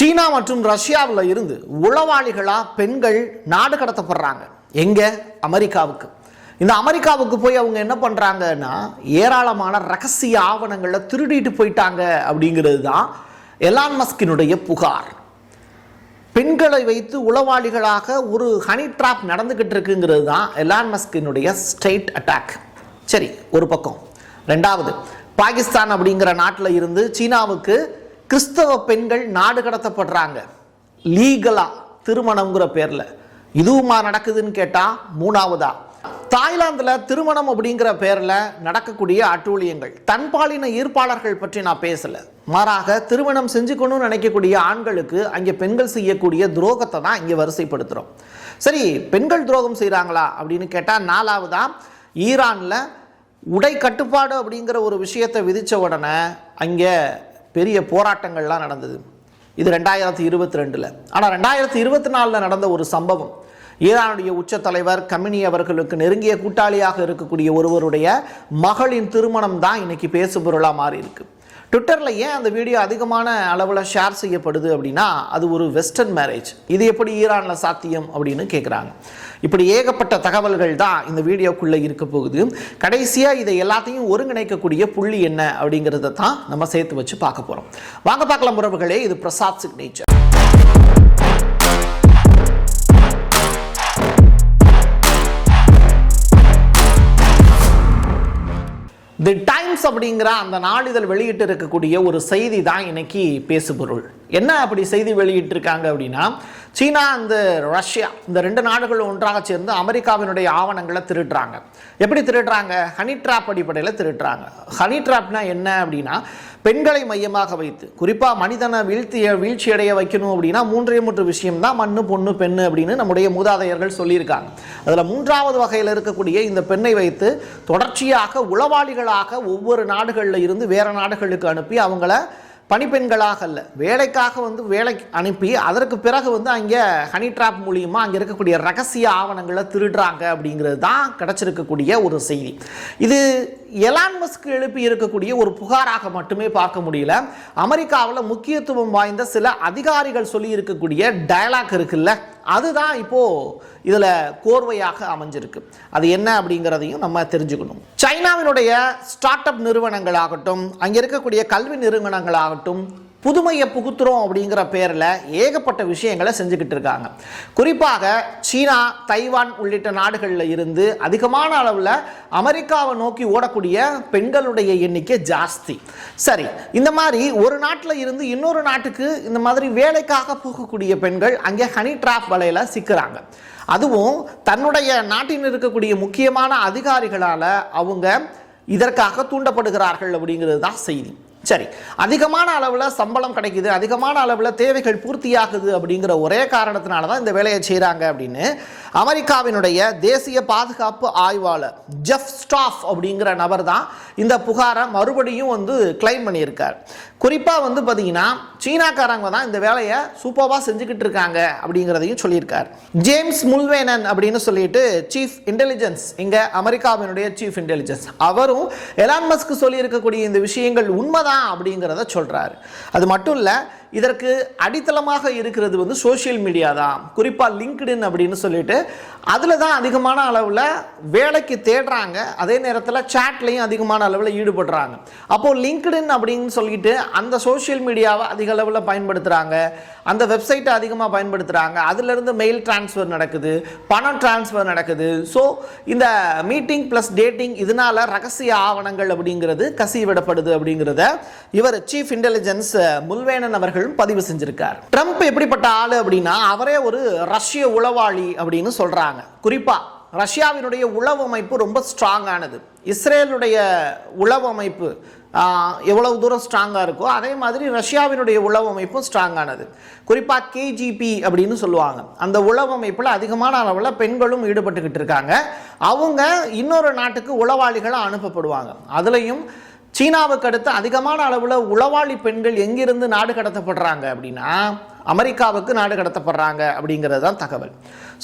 சீனா மற்றும் ரஷ்யாவில் இருந்து உளவாளிகளாக பெண்கள் நாடு கடத்தப்படுறாங்க. எங்கே? அமெரிக்காவுக்கு. இந்த அமெரிக்காவுக்கு போய் அவங்க என்ன பண்ணுறாங்கன்னா ஏராளமான ரகசிய ஆவணங்களை திருடிட்டு போயிட்டாங்க அப்படிங்கிறது தான் எலான் மஸ்கினுடைய புகார். பெண்களை வைத்து உளவாளிகளாக ஒரு ஹனி ட்ராப் நடந்துக்கிட்டு இருக்குங்கிறது தான் எலான் மஸ்கினுடைய ஸ்டேட் அட்டாக். சரி ஒரு பக்கம். ரெண்டாவது பாகிஸ்தான் அப்படிங்கிற நாட்டில் இருந்து சீனாவுக்கு கிறிஸ்தவ பெண்கள் நாடு கடத்தப்படுறாங்க. லீகலா திருமணங்கிற பேரில். இதுவுமா நடக்குதுன்னு கேட்டால் மூணாவதா. தாய்லாந்தில் திருமணம் அப்படிங்கிற பேரில் நடக்கக்கூடிய அட்டூழியங்கள். தன்பாலின ஈர்ப்பாளர்கள் பற்றி நான் பேசலை. மாறாக திருமணம் செஞ்சுக்கணும்னு நினைக்கக்கூடிய ஆண்களுக்கு அங்கே பெண்கள் செய்யக்கூடிய துரோகத்தை தான் இங்கே வரிசைப்படுத்துகிறோம் சரி பெண்கள் துரோகம் செய்கிறாங்களா அப்படின்னு கேட்டால் நாலாவதா ஈரானில் உடை கட்டுப்பாடு அப்படிங்கிற ஒரு விஷயத்தை விதித்த உடனே அங்கே பெரிய போராட்டங்கள்லாம் நடந்தது. இது ரெண்டாயிரத்தி இருபத்தி ரெண்டில் ஆனால் ரெண்டாயிரத்தி இருபத்தி நாலில் நடந்த ஒரு சம்பவம். ஈரானுடைய உச்ச தலைவர் கமினி அவர்களுக்கு நெருங்கிய கூட்டாளியாக இருக்கக்கூடிய ஒருவருடைய மகளின் திருமணம் தான் இன்னைக்கு பேசுபொருளாக மாறி இருக்கு ட்விட்டரில் ஏன் அந்த வீடியோ அதிகமான அளவில் ஷேர் செய்யப்படுது அப்படின்னா அது ஒரு வெஸ்டர்ன் மேரேஜ் இது எப்படி ஈரானில் சாத்தியம் அப்படின்னு கேட்குறாங்க இப்படி ஏகப்பட்ட தகவல்கள் தான் இந்த வீடியோக்குள்ளே இருக்க போகுது. கடைசியாக இதை எல்லாத்தையும் ஒருங்கிணைக்கக்கூடிய புள்ளி என்ன அப்படிங்கிறத தான் நம்ம சேர்த்து வச்சு பார்க்க போகிறோம் வாங்க பார்க்கலாம் உறவுகளே இது பிரசாத் சிக்னேச்சர் டைம்ஸ் அப்படிங்கிற அந்த நாளிதழ் வெளியிட்டு இருக்கக்கூடிய ஒரு செய்தி தான் இன்னைக்கு பேசுபொருள். என்ன அப்படி செய்தி வெளியிட்டிருக்காங்க அப்படின்னா சீனா அந்த ரஷ்யா இந்த ரெண்டு நாடுகளும் ஒன்றாக சேர்ந்து அமெரிக்காவினுடைய ஆவணங்களை திருடுறாங்க. எப்படி திருடுறாங்க? ஹனி ட்ராப் அடிப்படையில் திருடுறாங்க. ஹனி ட்ராப்னா என்ன அப்படின்னா பெண்களை மையமாக வைத்து குறிப்பாக மனிதனை வீழ்த்திய வீழ்ச்சி அடைய வைக்கணும் அப்படின்னா மூன்றே மூன்று விஷயம் தான் மண்ணு பொண்ணு பெண்ணு அப்படின்னு நம்முடைய மூதாதையர்கள் சொல்லியிருக்காங்க. அதில் மூன்றாவது வகையில் இருக்கக்கூடிய இந்த பெண்ணை வைத்து தொடர்ச்சியாக உளவாளிகளாக ஒவ்வொரு நாடுகளில் இருந்து வேறு நாடுகளுக்கு அனுப்பி அவங்கள பணிப்பெண்களாக அல்ல. வேலைக்காக வந்து வேலைக்கு அனுப்பி அதற்கு பிறகு வந்து அங்கே ஹனி ட்ராப் மூலியமாக அங்கே இருக்கக்கூடிய ரகசிய ஆவணங்களை திருடுறாங்க அப்படிங்கிறது தான் கிடச்சிருக்கக்கூடிய ஒரு செய்தி. இது எலான் மஸ்க் எழுப்பி இருக்கக்கூடிய ஒரு புகாராக மட்டுமே பார்க்க முடியல. அமெரிக்காவில் முக்கியத்துவம் வாய்ந்த சில அதிகாரிகள் சொல்லி இருக்கக்கூடிய டயலாக் இருக்குல்ல அதுதான் இப்போது இதில் கோர்வையாக அமைஞ்சிருக்கு. அது என்ன அப்படிங்கிறதையும் நம்ம தெரிஞ்சுக்கணும். சைனாவினுடைய ஸ்டார்ட் அப் நிறுவனங்களாகட்டும் அங்கே இருக்கக்கூடிய கல்வி நிறுவனங்களாகட்டும் புதுமையை புகுத்துறோம் அப்படிங்கிற பேரில் ஏகப்பட்ட விஷயங்களை செஞ்சுக்கிட்டு இருக்காங்க. குறிப்பாக சீனா தைவான் உள்ளிட்ட நாடுகளில் இருந்து அதிகமான அளவில் அமெரிக்காவை நோக்கி ஓடக்கூடிய பெண்களுடைய எண்ணிக்கை ஜாஸ்தி. சரி இந்த மாதிரி ஒரு நாட்டில் இருந்து இன்னொரு நாட்டுக்கு இந்த மாதிரி வேலைக்காக போகக்கூடிய பெண்கள் அங்கே ஹனி ட்ராப் வலையில் சிக்கிறாங்க. அதுவும் தன்னுடைய நாட்டில் இருக்கக்கூடிய முக்கியமான அதிகாரிகளால் அவங்க இதற்காக தூண்டப்படுகிறார்கள் அப்படிங்கிறது தான் செய்தி. சரி அதிகமான அளவில் சம்பளம் கிடைக்குது அதிகமான அளவில் தேவைகள் பூர்த்தியாகுது அப்படிங்கிற ஒரே காரணத்தினால தான் இந்த வேலையை செய்கிறாங்க அப்படின்னு அமெரிக்காவினுடைய தேசிய பாதுகாப்பு ஆய்வாளர் ஜெஃப் ஸ்டாஃப் அப்படிங்கிற நபர் தான் இந்த புகாரை மறுபடியும் வந்து கிளைம் பண்ணியிருக்கார். குறிப்பாக வந்து பார்த்தீங்கன்னா சீனாக்காரங்க தான் இந்த வேலையை சூப்பராக செஞ்சுக்கிட்டு இருக்காங்க அப்படிங்கிறதையும் சொல்லியிருக்கார். ஜேம்ஸ் முல்வேனன் அப்படின்னு சொல்லிட்டு சீஃப் இன்டெலிஜென்ஸ் இங்கே அமெரிக்காவினுடைய சீஃப் இன்டெலிஜென்ஸ் அவரும் எலான் மஸ்க் சொல்லியிருக்கக்கூடிய இந்த விஷயங்கள் உண்மைதான் அப்படிங்கிறத சொல்கிறார் அது மட்டும் இல்லை இதற்கு அடித்தளமாக இருக்கிறது வந்து சோஷியல் மீடியா தான். குறிப்பாக லிங்க்டின் அப்படின்னு சொல்லிட்டு அதில் தான் அதிகமான அளவில் வேலைக்கு தேடுறாங்க. அதே நேரத்தில் சேட்லேயும் அதிகமான அளவில் ஈடுபடுறாங்க. அப்போது லிங்க்டின் அப்படின்னு சொல்லிட்டு அந்த சோஷியல் மீடியாவை அதிக அளவில் பயன்படுத்துகிறாங்க அந்த வெப்சைட்டை அதிகமாக பயன்படுத்துகிறாங்க அதிலிருந்து மெயில் டிரான்ஸ்ஃபர் நடக்குது. பணம் டிரான்ஸ்ஃபர் நடக்குது. ஸோ இந்த மீட்டிங் ப்ளஸ் டேட்டிங் இதனால் ரகசிய ஆவணங்கள் அப்படிங்கிறது கசிவிடப்படுது அப்படிங்கிறத இவர் சீஃப் இன்டெலிஜென்ஸ் முல்வேனன் அவர்களும் பதிவு செஞ்சிருக்கார். ட்ரம்ப் எப்படிப்பட்ட ஆளு அப்படின்னா அவரே ஒரு ரஷ்ய உளவாளி அப்படின்னு சொல்றாங்க. குறிப்பா ரஷ்யாவினுடைய உளவு அமைப்பு ரொம்ப ஸ்ட்ராங்கானது இஸ்ரேலுடைய உளவு அமைப்பு எவ்வளவு தூரம் ஸ்ட்ராங்காக இருக்கோ அதே மாதிரி ரஷ்யாவினுடைய உளவு அமைப்பும் ஸ்ட்ராங்கானது குறிப்பாக கேஜிபி அப்படின்னு சொல்லுவாங்க. அந்த உளவு அமைப்பில் அதிகமான அளவில் பெண்களும் ஈடுபட்டுக்கிட்டு இருக்காங்க. அவங்க இன்னொரு நாட்டுக்கு உளவாளிகளாக அனுப்பப்படுவாங்க. அதுலேயும் சீனாவுக்கு அடுத்து அதிகமான அளவில் உளவாளி பெண்கள் எங்கிருந்து நாடு கடத்தப்படுறாங்க அப்படின்னா அமெரிக்காவுக்கு நாடு கடத்தப்படுறாங்க அப்படிங்கிறது தான் தகவல்.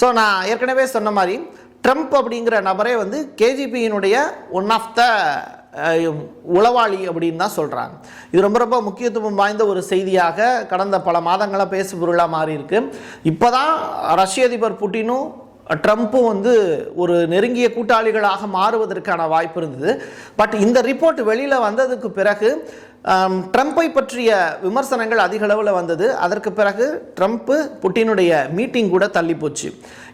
ஸோ நான் ஏற்கனவே சொன்ன மாதிரி ட்ரம்ப் அப்படிங்கிற நபரே வந்து கேஜிபியினுடைய ஒன் ஆஃப் த உளவாளி அப்படின்னு தான் சொல்கிறாங்க இது ரொம்ப ரொம்ப முக்கியத்துவம் வாய்ந்த ஒரு செய்தியாக கடந்த பல மாதங்களாக பேசு பொருளாக மாறி இருக்கு இப்போ தான் ரஷ்ய அதிபர் புட்டினும் ட்ரம்ப்பும் வந்து ஒரு நெருங்கிய கூட்டாளிகளாக மாறுவதற்கான வாய்ப்பு இருந்தது. பட் இந்த ரிப்போர்ட் வெளியில் வந்ததுக்கு பிறகு ட்ரம்ப்பை பற்றிய விமர்சனங்கள் அதிக அளவில் வந்தது. அதற்கு பிறகு ட்ரம்ப்பு புட்டினுடைய மீட்டிங் கூட தள்ளி போச்சு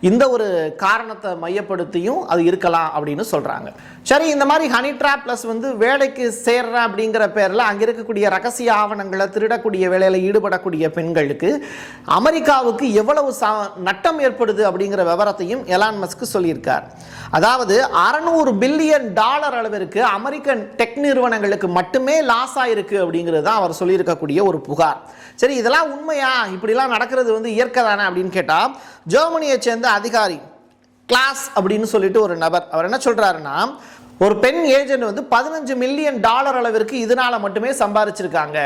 இந்த ஒரு காரணத்தை மையப்படுத்தியும் அது இருக்கலாம் அப்படின்னு சொல்கிறாங்க சரி இந்த மாதிரி ஹனி ட்ராப் ப்ளஸ் வந்து வேலைக்கு சேர்றேன் அப்படிங்கிற பேரில் அங்கே இருக்கக்கூடிய ரகசிய ஆவணங்களை திருடக்கூடிய வேலையில் ஈடுபடக்கூடிய பெண்களுக்கு அமெரிக்காவுக்கு எவ்வளவு சா நட்டம் ஏற்படுது அப்படிங்கிற விவரத்தையும் எலான் மஸ்க்கு சொல்லியிருக்கார். அதாவது அறநூறு பில்லியன் டாலர் அளவிற்கு அமெரிக்கன் டெக் நிறுவனங்களுக்கு மட்டுமே லாஸ் ஆயிருக்கு. அப்படிங்கிறது தான் அவர் சொல்லியிருக்கக்கூடிய ஒரு புகார். சரி இதெல்லாம் உண்மையா? இப்படிலாம் நடக்கிறது வந்து இயற்கை தானே அப்படின்னு கேட்டால் ஜெர்மனியை சேர்ந்த அதிகாரி கிளாஸ் அப்படின்னு சொல்லிட்டு ஒரு நபர். அவர் என்ன சொல்றாருன்னா ஒரு பெண் ஏஜென்ட் வந்து பதினஞ்சு மில்லியன் டாலர் அளவிற்கு இதனால மட்டுமே சம்பாரிச்சிருக்காங்க.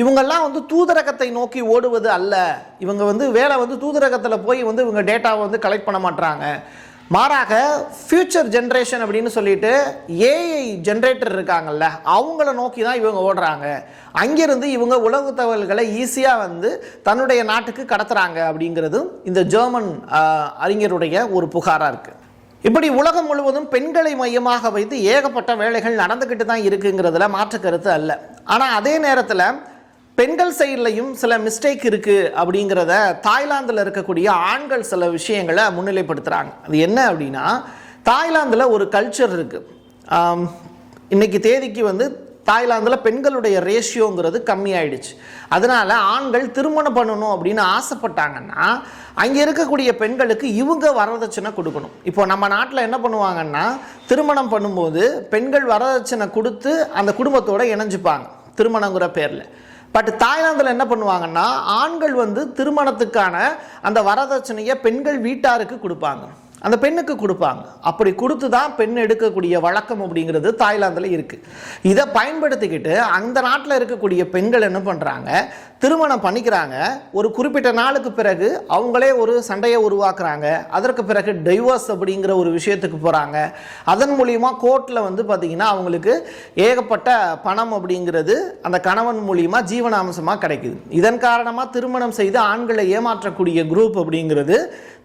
இவங்கெல்லாம் வந்து தூதரகத்தை நோக்கி ஓடுவது அல்ல. இவங்க வந்து வேலை வந்து தூதரகத்தில் போய் வந்து இவங்க டேட்டாவை வந்து கலெக்ட் பண்ண மாட்டாங்க மாறாக ஃபியூச்சர் ஜென்ரேஷன் அப்படின்னு சொல்லிட்டு ஏஐ ஜென்ரேட்டர் இருக்காங்கல்ல அவங்கள நோக்கி தான் இவங்க ஓடுறாங்க. அங்கிருந்து இவங்க உலக தகவல்களை ஈஸியாக வந்து தன்னுடைய நாட்டுக்கு கடத்துறாங்க அப்படிங்கிறதும் இந்த ஜெர்மன் அறிஞருடைய ஒரு புகாராக இருக்குது இப்படி உலகம் முழுவதும் பெண்களை மையமாக வைத்து ஏகப்பட்ட வேலைகள் நடந்துக்கிட்டு தான் இருக்குங்கிறதுல மாற்று கருத்து அல்ல. ஆனால் அதே நேரத்தில் பெண்கள் சைட்லையும் சில மிஸ்டேக் இருக்குது அப்படிங்கிறத தாய்லாந்தில் இருக்கக்கூடிய ஆண்கள் சில விஷயங்களை முன்னிலைப்படுத்துகிறாங்க அது என்ன அப்படின்னா தாய்லாந்தில் ஒரு கல்ச்சர் இருக்குது இன்றைக்கி தேதிக்கு வந்து தாய்லாந்தில் பெண்களுடைய ரேஷியோங்கிறது கம்மியாயிடுச்சு. அதனால் ஆண்கள் திருமணம் பண்ணணும் அப்படின்னு ஆசைப்பட்டாங்கன்னா அங்கே இருக்கக்கூடிய பெண்களுக்கு இவங்க வரதட்சணை கொடுக்கணும். இப்போ நம்ம நாட்டில் என்ன பண்ணுவாங்கன்னா திருமணம் பண்ணும்போது பெண்கள் வரதட்சணை கொடுத்து அந்த குடும்பத்தோடு இணைஞ்சுப்பாங்க திருமணங்கிற பேரில். பட் தாய்லாந்தில் என்ன பண்ணுவாங்கன்னா ஆண்கள் வந்து திருமணத்துக்கான அந்த வரதட்சணையை பெண்கள் வீட்டாருக்கு கொடுப்பாங்க. அந்த பெண்ணுக்கு கொடுப்பாங்க. அப்படி கொடுத்து தான் பெண் எடுக்கக்கூடிய வழக்கம் அப்படிங்கிறது தாய்லாந்தில் இருக்குது இதை பயன்படுத்திக்கிட்டு அந்த நாட்டில் இருக்கக்கூடிய பெண்கள் என்ன பண்ணுறாங்க திருமணம் பண்ணிக்கிறாங்க. ஒரு குறிப்பிட்ட நாளுக்கு பிறகு அவங்களே ஒரு சண்டையை உருவாக்குறாங்க. அதற்கு பிறகு டைவர்ஸ் அப்படிங்கிற ஒரு விஷயத்துக்கு போகிறாங்க அதன் மூலிமா கோர்ட்டில் வந்து பார்த்திங்கன்னா அவங்களுக்கு ஏகப்பட்ட பணம் அப்படிங்கிறது அந்த கணவன் மூலிமா ஜீவனாம்சமாக கிடைக்குது. இதன் காரணமாக திருமணம் செய்து ஆண்களை ஏமாற்றக்கூடிய குரூப் அப்படிங்கிறது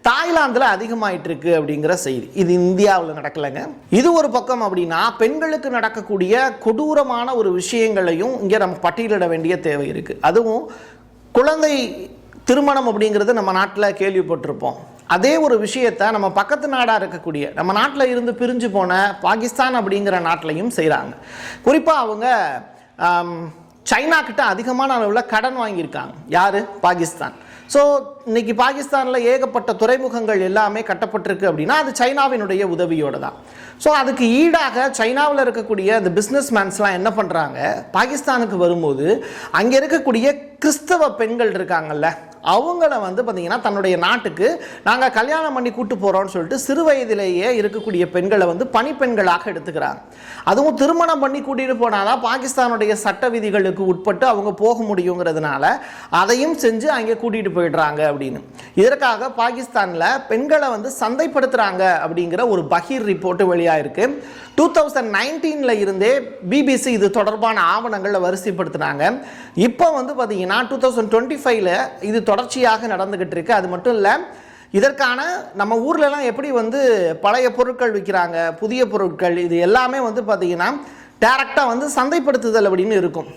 தாய்லாந்தில் அதிகமாயிட்டு இருக்கு அப்படிங்கிற செய்தி. இது இந்தியாவில் நடக்கலைங்க. இது ஒரு பக்கம் அப்படின்னா பெண்களுக்கு நடக்கக்கூடிய கொடூரமான ஒரு விஷயங்களையும் இங்கே நம்ம பட்டியலிட வேண்டிய தேவை இருக்குது அதுவும் குழந்தை திருமணம் அப்படிங்கிறது நம்ம நாட்டில் கேள்விப்பட்டிருப்போம். அதே ஒரு விஷயத்தை நம்ம பக்கத்து நாடாக இருக்கக்கூடிய நம்ம நாட்டில் இருந்து பிரிஞ்சு போன பாகிஸ்தான் அப்படிங்கிற நாட்டிலையும் செய்கிறாங்க குறிப்பாக அவங்க சைனா கிட்ட அதிகமான அளவில் கடன் வாங்கியிருக்காங்க. யார்? பாகிஸ்தான். ஸோ இன்னைக்கு பாகிஸ்தானில் ஏகப்பட்ட துறைமுகங்கள் எல்லாமே கட்டப்பட்டிருக்கு அப்படின்னா அது சைனாவினுடைய உதவியோடு தான் ஸோ அதுக்கு ஈடாக சைனாவில் இருக்கக்கூடிய அந்த பிஸ்னஸ் மேன்ஸ்லாம் என்ன பண்ணுறாங்க பாகிஸ்தானுக்கு வரும்போது அங்கே இருக்கக்கூடிய கிறிஸ்தவ பெண்கள் இருக்காங்கல்ல அவங்கள வந்து பார்த்திங்கன்னா தன்னுடைய நாட்டுக்கு நாங்கள் கல்யாணம் பண்ணி கூட்டு போகிறோம்னு சொல்லிட்டு சிறு வயதிலேயே இருக்கக்கூடிய பெண்களை வந்து பணிப்பெண்களாக எடுத்துக்கிறாங்க. அதுவும் திருமணம் பண்ணி கூட்டிகிட்டு போனாதான் பாகிஸ்தானுடைய சட்ட விதிகளுக்கு உட்பட்டு அவங்க போக முடியுங்கிறதுனால அதையும் செஞ்சு அங்கே கூட்டிகிட்டு போயிடுறாங்க. அப்படின்னு. இதற்காக பாகிஸ்தானில் பெண்களை வந்து சந்தைப்படுத்துகிறாங்க அப்படிங்கிற ஒரு பகீர் ரிப்போர்ட் வெளியாயிருக்கு. டூ தௌசண்ட் நைன்டீனில் இருந்தே பிபிசி இது தொடர்பான ஆவணங்களை வரிசைப்படுத்தினாங்க. இப்போ வந்து பார்த்தீங்கன்னா டூ தௌசண்ட் டுவெண்ட்டி ஃபைவ்ல இது தொடர்ச்சியாக நடந்துகிட்டு இருக்கு. அது மட்டும் இல்லை இதற்கான நம்ம ஊர்லலாம் எப்படி வந்து பழைய பொருட்கள் விற்கிறாங்க புதிய பொருட்கள் இது எல்லாமே வந்து பார்த்தீங்கன்னா டேரெக்டாக வந்து சந்தைப்படுத்துதல் அப்படின்னு இருக்கும்.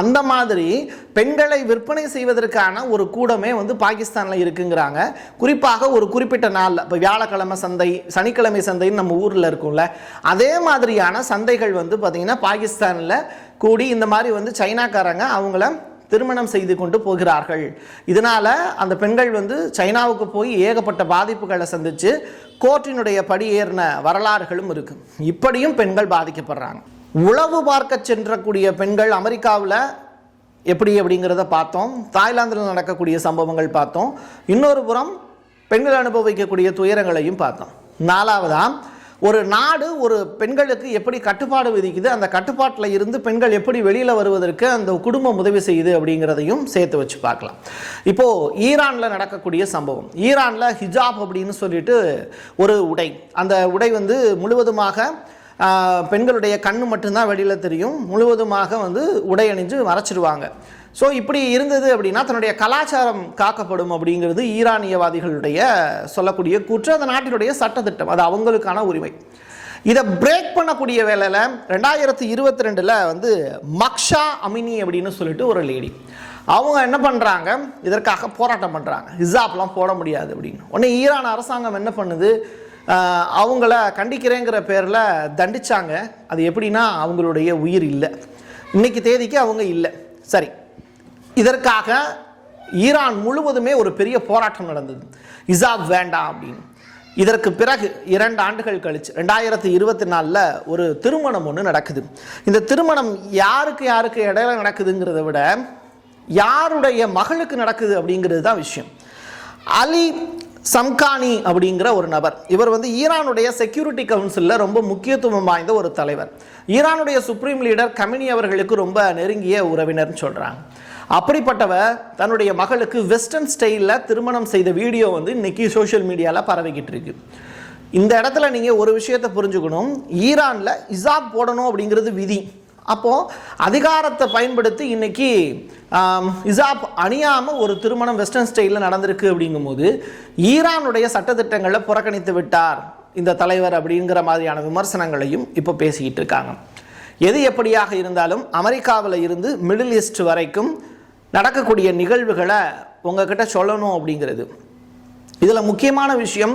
அந்த மாதிரி பெண்களை விற்பனை செய்வதற்கான ஒரு கூடமே வந்து பாகிஸ்தானில் இருக்குங்கிறாங்க. குறிப்பாக ஒரு குறிப்பிட்ட நாளில் இப்போ வியாழக்கிழமை சந்தை சனிக்கிழமை சந்தைன்னு நம்ம ஊரில் இருக்கும்ல அதே மாதிரியான சந்தைகள் வந்து பார்த்திங்கன்னா பாகிஸ்தானில் கூடி இந்த மாதிரி வந்து சைனாக்காரங்க அவங்கள திருமணம் செய்து கொண்டு போகிறார்கள். இதனால் அந்த பெண்கள் வந்து சைனாவுக்கு போய் ஏகப்பட்ட பாதிப்புகளை சந்தித்து கோர்ட்டினுடைய படி ஏறின வரலாறுகளும் இருக்குது இப்படியும் பெண்கள் பாதிக்கப்படுறாங்க. உளவு பார்க்க சென்றக்கூடிய பெண்கள் அமெரிக்காவில் எப்படி அப்படிங்கிறத பார்த்தோம். தாய்லாந்தில் நடக்கக்கூடிய சம்பவங்கள் பார்த்தோம். இன்னொரு புறம் பெண்கள் அனுபவிக்கக்கூடிய துயரங்களையும் பார்த்தோம். நாலாவதாக ஒரு நாடு ஒரு பெண்களுக்கு எப்படி கட்டுப்பாடு விதிக்குது? அந்த கட்டுப்பாட்டில் இருந்து பெண்கள் எப்படி வெளியில் வருவதற்கு அந்த குடும்பம் உதவி செய்யுது அப்படிங்கிறதையும் சேர்த்து வச்சு பார்க்கலாம். இப்போது ஈரானில் நடக்கக்கூடிய சம்பவம். ஈரானில் ஹிஜாப் அப்படின்னு சொல்லிட்டு ஒரு உடை. அந்த உடை வந்து முழுவதுமாக பெண்களுடைய கண் மட்டும்தான் வெளியில் தெரியும். முழுவதுமாக வந்து உடை அணிஞ்சு மறைச்சிடுவாங்க ஸோ இப்படி இருந்தது அப்படின்னா தன்னுடைய கலாச்சாரம் காக்கப்படும் அப்படிங்கிறது ஈரானியவாதிகளுடைய சொல்லக்கூடிய கூற்று அந்த நாட்டினுடைய சட்டத்திட்டம் அது அவங்களுக்கான உரிமை. இதை பிரேக் பண்ணக்கூடிய வேலையில் ரெண்டாயிரத்தி இருபத்தி ரெண்டில் வந்து மக்ஷா அமினி அப்படின்னு சொல்லிட்டு ஒரு லேடி அவங்க என்ன பண்ணுறாங்க இதற்காக போராட்டம் பண்ணுறாங்க ஹிசாப்லாம் போட முடியாது அப்படின்னு. உடனே ஈரான் அரசாங்கம் என்ன பண்ணுது? அவங்கள கண்டிக்கிறேங்கிற பேரில் தண்டித்தாங்க அது எப்படின்னா அவங்களுடைய உயிர் இல்லை. இன்னைக்கு தேதிக்கு அவங்க இல்லை. சரி. இதற்காக ஈரான் முழுவதுமே ஒரு பெரிய போராட்டம் நடந்தது. இசாப் வேண்டாம் அப்படின்னு. இதற்கு பிறகு இரண்டு ஆண்டுகள் கழிச்சு ரெண்டாயிரத்தி இருபத்தி நாலில் ஒரு திருமணம் ஒன்று நடக்குது. இந்த திருமணம் யாருக்கு யாருக்கு இடையில நடக்குதுங்கிறத விட யாருடைய மகளுக்கு நடக்குது அப்படிங்கிறது தான் விஷயம். அலி சம்கானி அப்படிங்கிற ஒரு நபர். இவர் வந்து ஈரானுடைய செக்யூரிட்டி கவுன்சிலில் ரொம்ப முக்கியத்துவம் வாய்ந்த ஒரு தலைவர். ஈரானுடைய சுப்ரீம் லீடர் கமினி அவர்களுக்கு ரொம்ப நெருங்கிய உறவினர்னு சொல்கிறாங்க அப்படிப்பட்டவர் தன்னுடைய மகளுக்கு வெஸ்டர்ன் ஸ்டைலில் திருமணம் செய்த வீடியோ வந்து இன்னைக்கு சோஷியல் மீடியாவில் பரவிக்கிட்டு இருக்கு. இந்த இடத்துல நீங்கள் ஒரு விஷயத்தை புரிஞ்சுக்கணும். ஈரானில் இசாப் போடணும் அப்படிங்கிறது விதி. அப்போது அதிகாரத்தை பயன்படுத்தி இன்னைக்கு இசாப் அணியாமல் ஒரு திருமணம் வெஸ்டர்ன் ஸ்டைலில் நடந்திருக்கு அப்படிங்கும்போது ஈரானுடைய சட்டத்திட்டங்களை புறக்கணித்து விட்டார் இந்த தலைவர் அப்படிங்கிற மாதிரியான விமர்சனங்களையும் இப்போ பேசிக்கிட்டு இருக்காங்க. எது எப்படியாக இருந்தாலும் அமெரிக்காவில் இருந்து மிடில் ஈஸ்ட் வரைக்கும் நடக்கக்கூடிய நிகழ்வுகளை உங்ககிட்ட சொல்லணும் அப்படிங்கிறது. இதில் முக்கியமான விஷயம்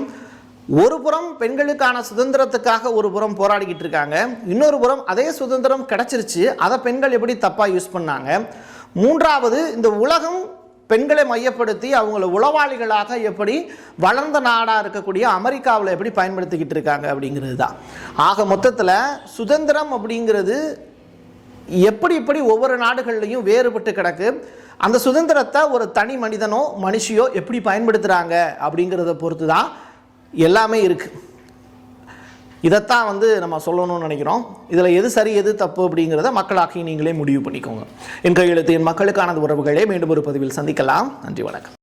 ஒரு புறம் பெண்களுக்கான சுதந்திரத்துக்காக ஒரு புறம் போராடிக்கிட்டு இருக்காங்க. இன்னொரு புறம் அதே சுதந்திரம் கிடைச்சிருச்சு. அதை பெண்கள் எப்படி தப்பாக யூஸ் பண்ணாங்க? மூன்றாவது இந்த உலகம் பெண்களை மையப்படுத்தி அவங்கள உளவாளிகளாக எப்படி வளர்ந்த நாடாக இருக்கக்கூடிய அமெரிக்காவில் எப்படி பயன்படுத்திக்கிட்டு இருக்காங்க அப்படிங்கிறது தான். ஆக மொத்தத்தில் சுதந்திரம் அப்படிங்கிறது எப்படி எப்படி ஒவ்வொரு நாடுகள்லையும் வேறுபட்டு கிடக்கு. அந்த சுதந்திரத்தை ஒரு தனி மனிதனோ மனுஷியோ எப்படி பயன்படுத்துகிறாங்க அப்படிங்கிறத பொறுத்து தான் எல்லாமே இருக்குது இதைத்தான் வந்து நம்ம சொல்லணும்னு நினைக்கிறோம். இதில் எது சரி எது தப்பு அப்படிங்கிறத மக்களாக்கி நீங்களே முடிவு பண்ணிக்கோங்க. என் கையெழுத்து என் மக்களுக்கானது உறவுகளே. மீண்டும் ஒரு பதிவில் சந்திக்கலாம். நன்றி வணக்கம்.